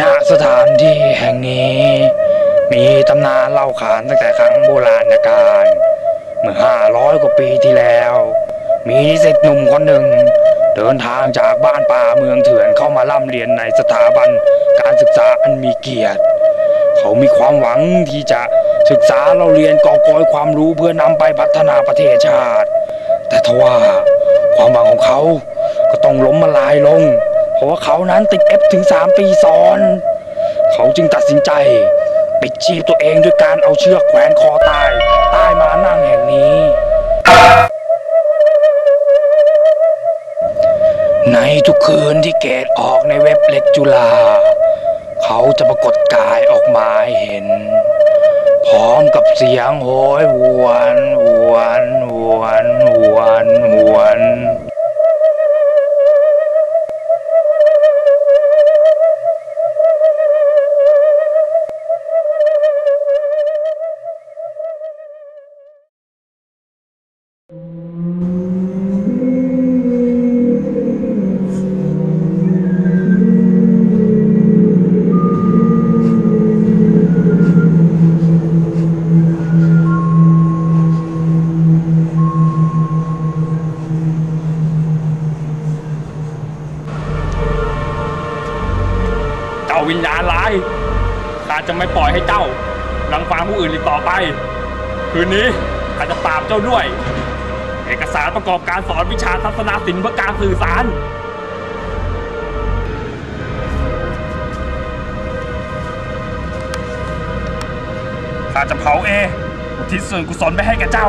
ณสถานที่แห่งนี้ มีตำนานเล่าขานตั้งแต่ครั้งโบราณกาลเมื่อห้าร้อยกว่าปีที่แล้ว มีนิสิตหนุ่มคนหนึ่ง เดินทางจากบ้านป่าเมืองเถื่อนเข้ามาร่ำเรียนในสถาบันการศึกษาอันมีเกียรติ เขามีความหวังที่จะศึกษาเราเรียนก่อกอยความรู้เพื่อนำไปพัฒนาประเทศชาติ แต่ทว่าความหวังของเขาก็ต้องล้มละลายลง เพราะว่าเขานั้นติดเอฟถึง 3 ปีซ้อน เขาจึงตัดสินใจ ปิดชีพตัวเองด้วยการเอาเชือกแขวนคอตาย ใต้มานั่งแห่งนี้ ในทุกคืนที่เกตออกในเว็บเล็กจุฬาเขาจะปรากฏกายออกมาให้เห็น พร้อมกับเสียงโหยหวนหวนหวนหวนหวน จะไม่ปล่อยให้เจ้าลังฟางผู้อื่นอีกต่อไป คืนนี้ข้าจะปราบเจ้าด้วย เอกสารประกอบการสอนวิชาทัศนศิลป์เพื่อการสื่อสารข้าจะเผาเออุทิศส่วนกุศลไปให้แก่เจ้า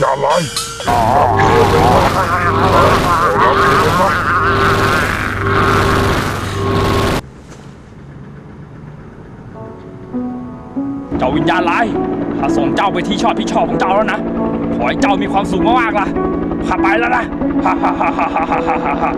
อย่าไล่เจ้าวิญญาณร้ายข้าส่งเจ้าไปที่ชอบที่ชอบของเจ้าแล้วนะ ขอให้เจ้ามีความสุขมากๆล่ะข้าไปแล้วนะฮ่าฮ่าฮ่าฮ่าฮ่าฮ่าฮ่า